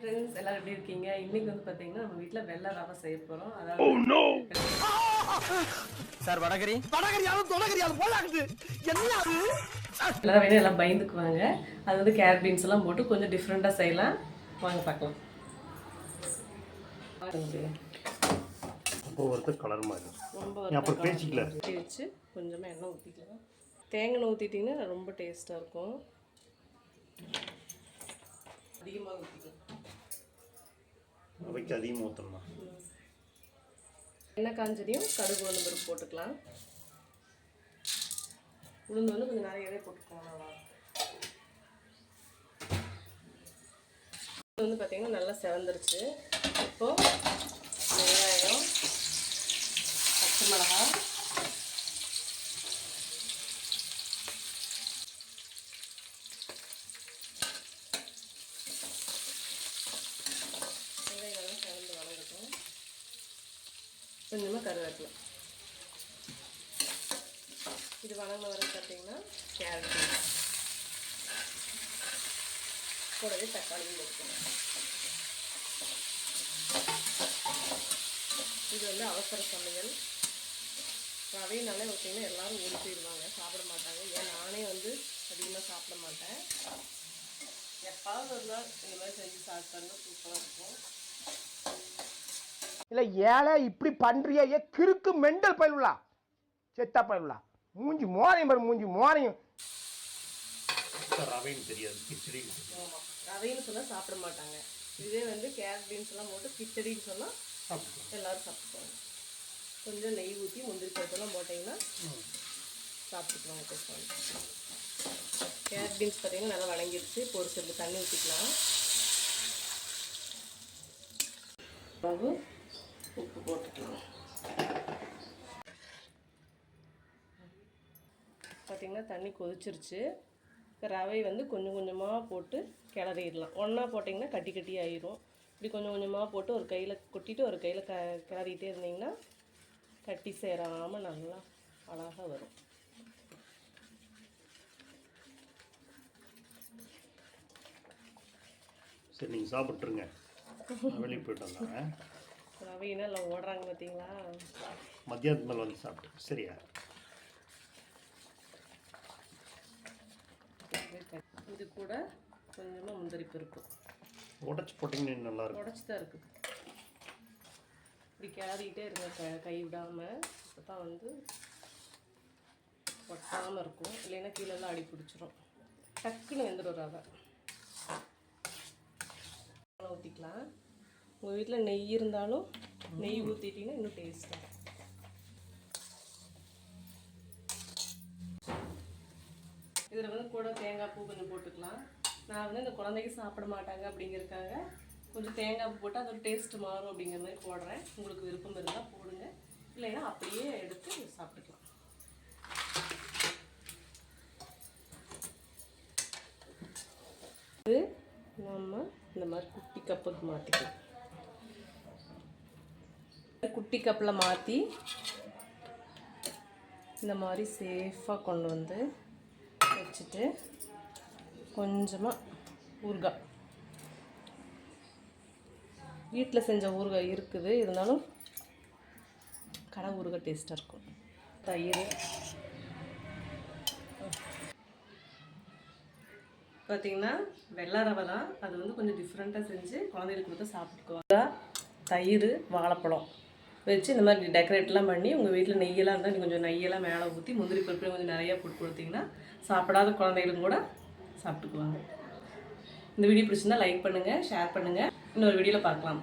Friends எல்லாரும் எப்படி இருக்கீங்க? இன்னைக்கு வந்து பார்த்தீங்கன்னா நம்ம வீட்டில் வெள்ளை ரவை செய்ய போகிறோம் அதாவது சார் வடகரி? எல்லாரும் வேணும் எல்லாம் பயந்துக்குவாங்க. அது வந்து கேரட் பீன்ஸ் எல்லாம் போட்டு கொஞ்சம் டிஃப்ரெண்ட்டாக செய்யலாம். வாங்க பார்க்கலாம். ஒவ்வொருத்தர் கலர் மாதிரி. அப்புறம் பேசிக்கல. ஊற்றி வச்சு கொஞ்சமாக எண்ணெய் ஊற்றிக்கலாம் தேங்காய் ஊற்றிட்டிங்கன்னா ரொம்ப டேஸ்ட்டாக இருக்கும். அதிகமாக ஊற்றிக்கலாம் அவைக்கு அதிகமாக ஊற்றணுமா எண்ணெய் காஞ்சதையும் கடுகு உளுந்து பருப்பு போட்டுக்கலாம். உளுந்து வந்து கொஞ்சம் நிறையவே போட்டுக்கலாம் நல்லா. வந்து பார்த்திங்கன்னா நல்லா செவந்துருச்சு. இப்போ வெங்காயம் பச்சை மிளகாய் வெங்காயம் நல்லா செவந்து வளர்க்கட்டும் கொஞ்சமாக கருவேப்பிலை. இது வணங்கின வர பார்த்தீங்கன்னா கேரட் கூடவே தக்காளியும் கொடுக்கணும் இது வந்து அவசர சமையல். ரவையினாலே பார்த்தீங்கன்னா எல்லோரும் ஓடி போயிடுவாங்க. சாப்பிட மாட்டாங்க. ஏன் நானே வந்து அதிகமாக சாப்பிட மாட்டேன். எப்பாவது ஒரு நாள் இந்த மாதிரி செஞ்சு சாப்பிட்டாங்க சூப்பராக இருக்கும். இல்ல ஏழை இப்படி பண்றியே ஏ கிறுக்கு மெண்டல் பயிலுலா செத்தா பயிலுலா மூஞ்சி மோரையும் பாரு மூஞ்சி மோரையும். ரவைன்னு தெரியாது கிச்சடி. ஆமாம் ரவைன்னு சொன்னால் சாப்பிட மாட்டாங்க. இதே வந்து கேரட் பீன்ஸ் எல்லாம் போட்டு கிச்சடின்னு சொன்னால் எல்லாரும் சாப்பிட்டுக்குவாங்க கொஞ்சம் நெய் ஊற்றி முந்திரி பருப்பெல்லாம் போட்டிங்கன்னா சாப்பிட்டுக்குவாங்க பேசுவாங்க கேரட் பீன்ஸ் பார்த்தீங்கன்னா நல்லா வணங்கிடுச்சு சில தண்ணி ஊற்றிக்கலாம் மாவு உப்பு போட்டுக்கலாம் பார்த்திங்கன்னா தண்ணி கொதிச்சிருச்சு. இப்போ ரவை வந்து கொஞ்சம் கொஞ்சமாக போட்டு கிளறிடலாம். ஒன்றா போட்டிங்கன்னா கட்டி கட்டி ஆயிரும். இப்படி கொஞ்சம் கொஞ்சமாக போட்டு ஒரு கையில் கொட்டிட்டு ஒரு கையில் க கிளறிட்டே இருந்தீங்கன்னா கட்டி சேராமல் நல்லா அழகாக வரும். சரி நீங்கள் சாப்பிட்ருங்க வெளியே போயிட்டு வந்தாங்க இல்லை ஓடுறாங்க பார்த்தீங்களா மத்தியானத்து மேலே வந்து சாப்பிட்டு சரியா? இது கூட கொஞ்சமாக முந்திரி பருப்பு. உடச்சி போட்டிங்கன்னா நல்லா இருக்கும். உடச்சி தான் இருக்குது இப்படி கிளறிக்கிட்டே இருங்க க கை விடாமல் அப்போ தான் வந்து ஒட்டாமல் இருக்கும். இல்லைன்னா கீழெல்லாம் அடி பிடிச்சிரும். டக்குன்னு வெந்துடும் ரவை. ஊற்றிக்கலாம் உங்கள் வீட்டில் நெய் இருந்தாலும் நெய் ஊற்றிட்டிங்கன்னா இன்னும் டேஸ்ட்டாக இதில் வந்து கூட தேங்காய் பூ கொஞ்சம் போட்டுக்கலாம். நான் வந்து இந்த குழந்தைக்கு சாப்பிட மாட்டாங்க அப்படிங்கிறதுக்காக கொஞ்சம் தேங்காய் பூ போட்டு அதோட டேஸ்ட் மாறும் அப்படிங்கிற மாதிரி போடுறேன். உங்களுக்கு விருப்பம் இருந்தால் போடுங்க. இல்லைன்னா அப்படியே எடுத்து சாப்பிட்டுக்கலாம். இது நம்ம இந்த மாதிரி குட்டி கப்புக்கு மாற்றிக்கலாம் குட்டி கப்பில் மாற்றி இந்த மாதிரி சேஃபாக கொண்டு வந்து வச்சுட்டு கொஞ்சமாக ஊறுகாய். வீட்டில் செஞ்ச ஊறுகாய் இருக்குது. இருந்தாலும் கடை ஊறுகாய் டேஸ்ட்டாக இருக்கும். தயிர். பார்த்தீங்கன்னா வெள்ளை ரவை தான். அது வந்து கொஞ்சம் டிஃப்ரெண்ட்டாக செஞ்சு குழந்தைகளுக்கு கொடுத்து சாப்பிட்டுக்குவாங்க. தயிர் வாழைப்பழம். வச்சு இந்த மாதிரி டெக்கரேட்லாம் பண்ணி உங்கள் வீட்டில் நெய்யெல்லாம் இருந்தால் நீங்கள் கொஞ்சம் நெய்யெல்லாம் மேலே ஊற்றி முந்திரி பருப்பு கொஞ்சம் நிறையா போட்டு கொடுத்தீங்கன்னா சாப்பிடாத குழந்தைகளும் கூட சாப்பிட்டுக்குவாங்க. இந்த வீடியோ பிடிச்சிருந்தா லைக் பண்ணுங்கள் ஷேர் பண்ணுங்கள் இன்னொரு வீடியோவில் பார்க்கலாம்.